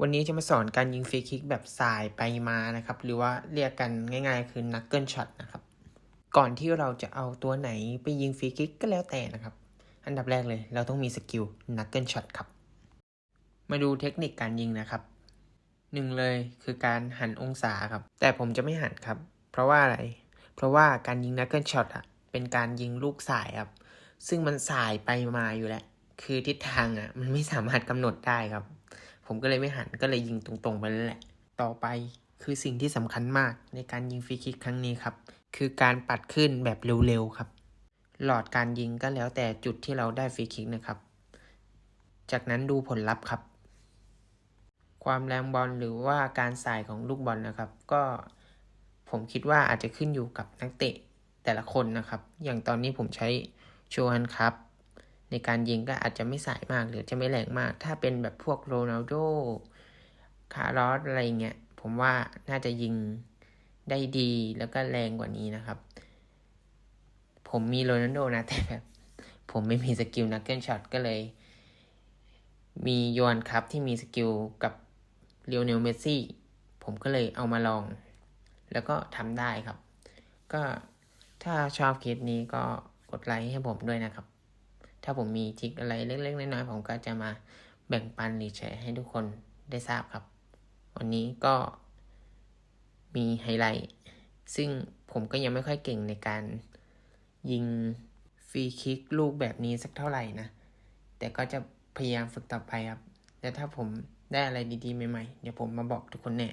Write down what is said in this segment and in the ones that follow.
วันนี้จะมาสอนการยิงฟรีคิกแบบสายไปมานะครับ หรือว่าเรียกกันง่ายๆ คือนักเกิลช็อตนะครับ ก่อนที่เราจะเอาตัวไหนไปยิงฟรีคิกก็แล้วแต่นะครับ อันดับแรกเลย เราต้องมีสกิลนักเกิลช็อตครับ มาดูเทคนิคการยิงนะครับหนึ่งเลยคือการหันองศาครับ แต่ผมจะไม่หันครับ เพราะว่าอะไร เพราะว่าการยิงนักเกิลช็อตอะเป็นการยิงลูกสายครับ ซึ่งมันสายไปมาอยู่แล้ว คือทิศทางอะมันไม่สามารถกำหนดได้ครับ ผมก็เลยไม่หันก็เลยยิงตรงๆไปนั่นแหละ ต่อไปคือสิ่งที่สำคัญมากในการยิงฟรีคิกครั้งนี้ครับ คือการปัดขึ้นแบบเร็วๆครับ หลอดการยิงก็แล้วแต่จุดที่เราได้ฟรีคิกนะครับ จากนั้นดูผลลัพธ์ครับ ความแรงบอลหรือว่าการสายของลูกบอลนะครับ ก็ผมคิดว่าอาจจะขึ้นอยู่กับนักเตะแต่ละคนนะครับ อย่างตอนนี้ผมใช้โชฮันครับ ในการยิงก็อาจจะไม่สายมากหรือจะไม่แรงมาก ถ้าเป็นแบบพวกโรนัลโด คาร์ลอสอะไรเงี้ย ผมว่าน่าจะยิงได้ดีแล้วก็แรงกว่านี้นะครับ ผมมีโรนัลโดนะ แต่แบบ ผมไม่มีสกิลนักเกิลช็อตก็เลย มีโยนครับที่มีสกิลกับเลียวเนลเมสซี่ ผมก็เลยเอามาลอง แล้วก็ทำได้ครับ ก็ถ้าชอบคลิปนี้ก็กดไลค์ให้ผมด้วยนะครับ ถ้าผมมีทริคอะไรเล็กๆน้อยๆผมก็จะมาแบ่งปันหรือแชร์ให้ทุกคนได้ทราบครับ วันนี้ก็มีไฮไลท์ ซึ่งผมก็ยังไม่ค่อยเก่งในการยิงฟรีคิกลูกแบบนี้สักเท่าไหร่นะ แต่ก็จะพยายามฝึกต่อไปครับ แล้วถ้าผมได้อะไรดีๆใหม่ๆ เดี๋ยวผมมาบอกทุกคนแน่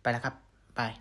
ไปแล้วครับ บาย